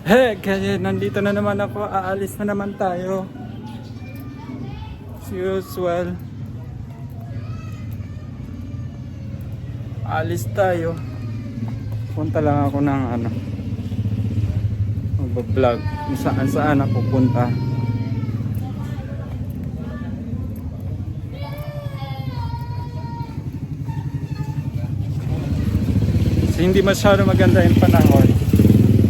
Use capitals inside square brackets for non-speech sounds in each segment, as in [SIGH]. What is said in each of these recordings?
Hey, [LAUGHS] kaya nandito na naman ako. Aalis na naman tayo. As usual. Aalis tayo. Punta lang ako ng ano. Magbablog. Kung saan saan ako punta. Hindi masyado maganda yung panahon.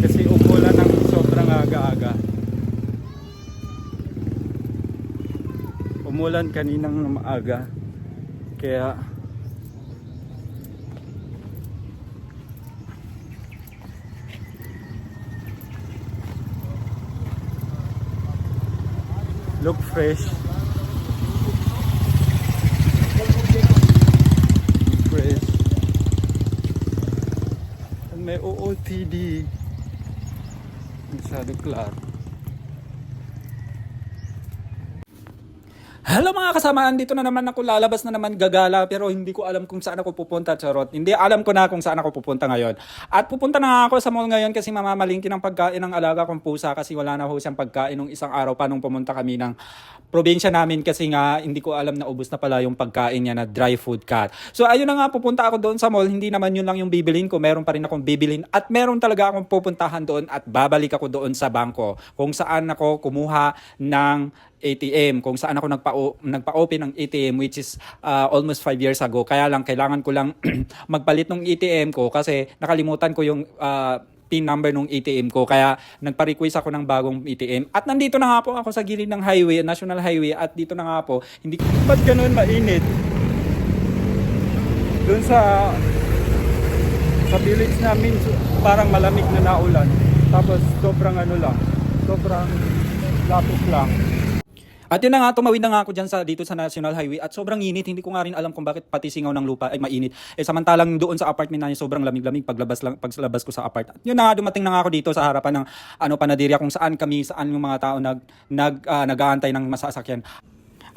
Kasi umulan ng sobrang aga-aga. Umulan kaninang maaga. Kaya look fresh. Fresh. At may OOTD. Masyado klaro. Hello mga kasamaan, dito na naman ako lalabas na naman gagala pero hindi ko alam kung saan ako pupunta, charot. Hindi alam ko na kung saan ako pupunta ngayon. At pupunta na ako sa mall ngayon kasi mamamalingki ng pagkain ng alaga kong pusa kasi wala na ho siyang pagkain nung isang araw pa nung pumunta kami ng probinsya namin kasi nga hindi ko alam na ubos na pala yung pagkain niya na dry food cat. So ayun na nga pupunta ako doon sa mall, hindi naman yun lang yung bibilin ko, meron pa rin akong bibilin at meron talaga akong pupuntahan doon at babalik ako doon sa bangko kung saan ako kumuha ng ATM kung saan ako nagpa nagpa-open ng ATM which is uh, almost 5 years ago. Kaya lang kailangan ko lang [CLEARS THROAT] magpalit ng ATM ko kasi nakalimutan ko yung uh, number ng ATM ko. Kaya nagpa-request ako ng bagong ATM. At nandito na nga po ako sa gilid ng highway, National Highway. At dito na nga po, hindi ba't ganun mainit? Doon sa sa village namin, parang malamig na naulan. Tapos sobrang ano lang, sobrang lapis lang. At yun na nga, tumawid na nga ako dyan sa, dito sa National Highway at sobrang init. Hindi ko nga rin alam kung bakit pati singaw ng lupa ay mainit. Eh samantalang doon sa apartment namin sobrang lamig-lamig paglabas, lang, paglabas ko sa apart. At yun na nga, dumating na nga ako dito sa harapan ng ano, panadirya kung saan kami, saan yung mga tao nag, nag, ah, nag-aantay ng masasakyan.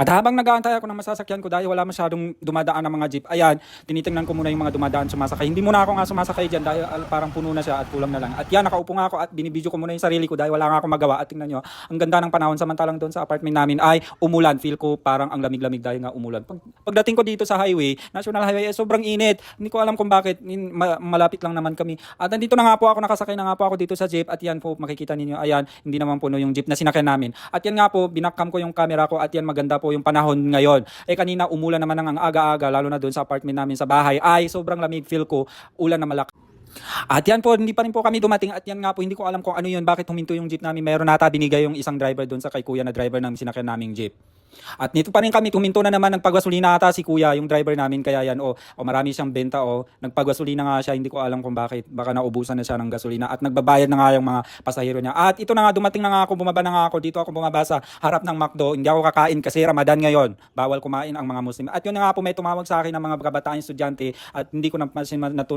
At habang nag-aantay ako ng masasakyan ko dahil wala masyadong dumadaan ng mga jeep, ayan, tinitingnan ko muna yung mga dumadaan sumasakay. Hindi muna ako nga sumasakay dyan dahil al- parang puno na siya at kulang na lang. At yan, nakaupo nga ako at binibidyo ko muna yung sarili ko dahil wala nga akong magawa. At tingnan nyo, ang ganda ng panahon samantalang doon sa apartment namin ay umulan. Feel ko parang ang lamig-lamig dahil nga umulan. Pag, pagdating ko dito sa highway, National Highway, eh, sobrang init. Hindi ko alam kung bakit. Ma- malapit lang naman kami. At nandito na nga po ako, nakasakay na nga po ako dito sa jeep. At yan po, makikita ninyo, ayan, hindi naman puno yung jeep na sinakyan namin. At yan nga po, binakcam ko yung camera ko at yan maganda po yung panahon ngayon. Eh kanina umulan naman ng ang aga-aga, lalo na doon sa apartment namin sa bahay. Ay, sobrang lamig feel ko, ulan na malaki. At yan po, hindi pa rin po kami dumating at yan nga po, hindi ko alam kung ano yun, bakit huminto yung jeep namin. Meron nata binigay yung isang driver doon sa kay kuya na driver ng sinakyan naming jeep. At nito pa rin kami, tuminto na naman ng paggasolina ata si kuya, yung driver namin, kaya yan, o, o marami siyang benta, o, nagpagasolina nga siya, hindi ko alam kung bakit, baka naubusan na siya ng gasolina, at nagbabayad na nga yung mga pasahero niya. At ito na nga, dumating na nga ako, bumaba na nga ako, dito ako bumaba sa harap ng McDo, hindi ako kakain kasi Ramadan ngayon, bawal kumain ang mga Muslim. At yun na nga po, may tumawag sa akin ng mga kabataan estudyante, at hindi ko na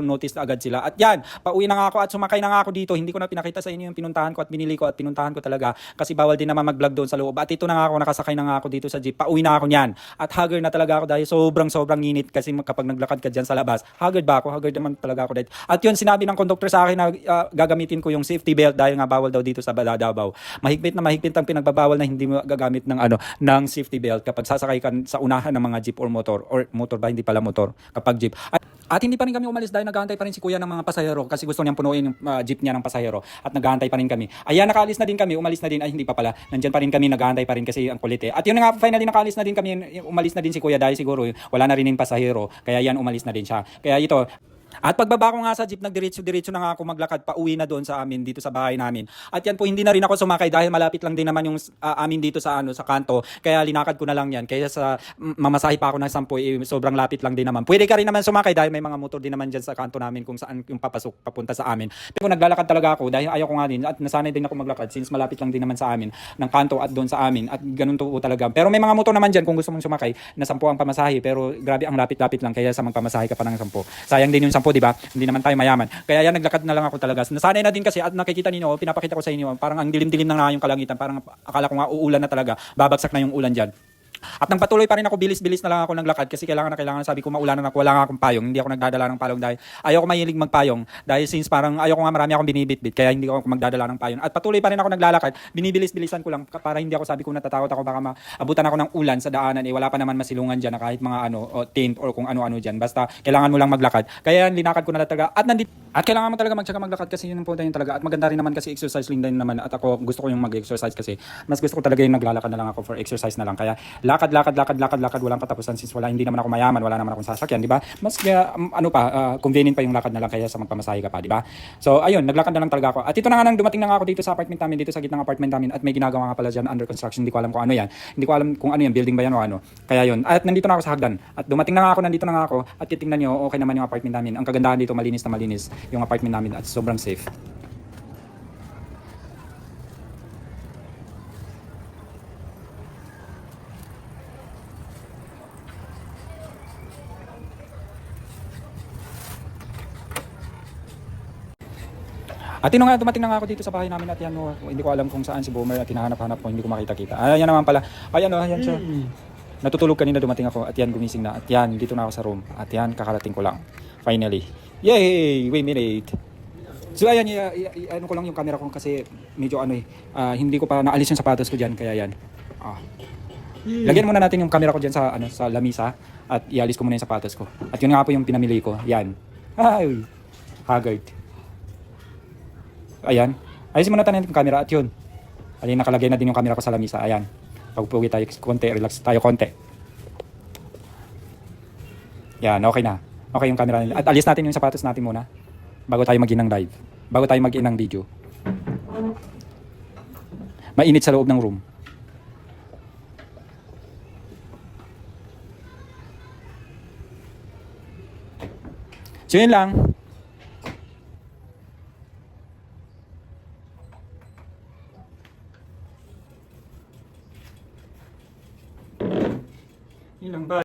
notice na agad sila. At yan, pauwi na nga ako at sumakay na nga ako dito, hindi ko na pinakita sa inyo yung pinuntahan ko at binili ko at pinuntahan ko talaga. Kasi bawal din naman mag-vlog doon sa loob. At ito na nga ako, nakasakay na nga ako dito sa jeep, pauwi na ako niyan. At haggard na talaga ako dahil sobrang sobrang init kasi kapag naglakad ka dyan sa labas, haggard ba ako? Haggard naman talaga ako dahil. At yun, sinabi ng conductor sa akin na ah, gagamitin ko yung safety belt dahil nga bawal daw dito sa Baladabaw. Mahigpit na mahigpit ang pinagbabawal na hindi mo gagamit ng ano ng safety belt kapag sasakay ka sa unahan ng mga jeep or motor or motor ba hindi pala motor kapag jeep. At, at hindi pa rin kami umalis dahil nag pa rin si kuya ng mga pasahero kasi gusto niyang punuin yung ah, jeep niya ng pasahero at nag pa rin kami. Ayan, nakaalis na din kami, umalis na din, ay hindi pa pala. Nandyan pa rin kami, nag pa rin kasi ang kulit eh. At yun nga, finally nakaalis na din kami, umalis na din si kuya dahil siguro wala na rin yung pasahero. Kaya yan, umalis na din siya. Kaya ito, at pagbaba ko nga sa jeep, nagdiretso-diretso na nga ako maglakad pa uwi na doon sa amin, dito sa bahay namin. At yan po, hindi na rin ako sumakay dahil malapit lang din naman yung ah, amin dito sa ano sa kanto. Kaya linakad ko na lang yan. Kaya sa mamasahe pa ako ng sampo, eh, sobrang lapit lang din naman. Pwede ka rin naman sumakay dahil may mga motor din naman dyan sa kanto namin kung saan yung papasok, papunta sa amin. Pero naglalakad talaga ako dahil ayaw ko nga din at nasanay din ako maglakad since malapit lang din naman sa amin ng kanto at doon sa amin at ganun to talaga. Pero may mga motor naman dyan kung gusto mong sumakay na sampo ang pamasahe pero grabe ang lapit-lapit lang kaya sa magpamasahe ka pa ng sampo. Sayang din yung sampo, di ba? Hindi naman tayo mayaman. Kaya yan, naglakad na lang ako talaga. Nasanay na din kasi at nakikita ninyo, pinapakita ko sa inyo, parang ang dilim-dilim na nga yung kalangitan. Parang akala ko nga uulan na talaga. Babagsak na yung ulan dyan. At nang patuloy pa rin ako, bilis-bilis na lang ako naglakad kasi kailangan na kailangan sabi ko maulanan ako, wala nga akong payong. Hindi ako nagdadala ng payong dahil ayoko mahilig magpayong. Dahil since parang ayoko nga marami akong binibitbit kaya hindi ako magdadala ng payong. At patuloy pa rin ako naglalakad, binibilis-bilisan ko lang para hindi ako sabi ko natatakot ako baka maabutan ako ng ulan sa daanan eh wala pa naman masilungan diyan na kahit mga ano o tint or kung ano-ano diyan. Basta kailangan mo lang maglakad. Kaya yan, linakad ko na talaga at nandito at kailangan mo talaga magtsaka maglakad kasi yun ang punta talaga. At maganda rin naman kasi exercise din naman at ako gusto ko yung mag-exercise kasi mas gusto ko talaga yung naglalakad na lang ako for exercise na lang. Kaya lakad, lakad, lakad, lakad, lakad, walang katapusan since wala, hindi naman ako mayaman, wala naman akong sasakyan, di ba? Mas um, ano pa, ah, convenient pa yung lakad na lang kaya sa magpamasahe ka pa, di ba? So, ayun, naglakad na lang talaga ako. At ito na nga nang dumating na nga ako dito sa apartment namin, dito sa gitnang apartment namin at may ginagawa nga pala dyan under construction, hindi ko alam kung ano yan. Hindi ko alam kung ano yan, building ba yan o ano. Kaya yun. At nandito na ako sa hagdan. At dumating na nga ako, nandito na nga ako. At titingnan nyo, okay naman yung apartment namin. Ang kagandahan dito, malinis na malinis yung apartment namin at sobrang safe. At yun nga, dumating na nga ako dito sa bahay namin at yan, oh, hindi ko alam kung saan si Boomer at hinahanap-hanap ko, hindi ko makita-kita. Ah, yan naman pala. Ayan oh, ayan siya. Natutulog kanina dumating ako at yan gumising na. At yan, dito na ako sa room. At yan, kakarating ko lang. Finally. Yay! Wait a minute. So ayan, ano ko lang yung camera ko kasi medyo ano eh, ah, hindi ko pa naalis yung sapatos ko dyan, kaya yan. Ah. Lagyan muna natin yung camera ko dyan sa, ano, sa lamisa at ialis ko muna yung sapatos ko. At yun nga po yung pinamili ko. Yan. Ay! Haggard. Ayan. Ayusin muna tayo yung camera at yun. Ayun, nakalagay na din yung camera ko sa lamisa. Ayan. Pagpugi tayo konti, relax tayo konti. Yan, okay na. Okay yung camera. At alis natin yung sapatos natin muna. Bago tayo mag ng live. Bago tayo mag ng video. Mainit sa loob ng room. So yun lang.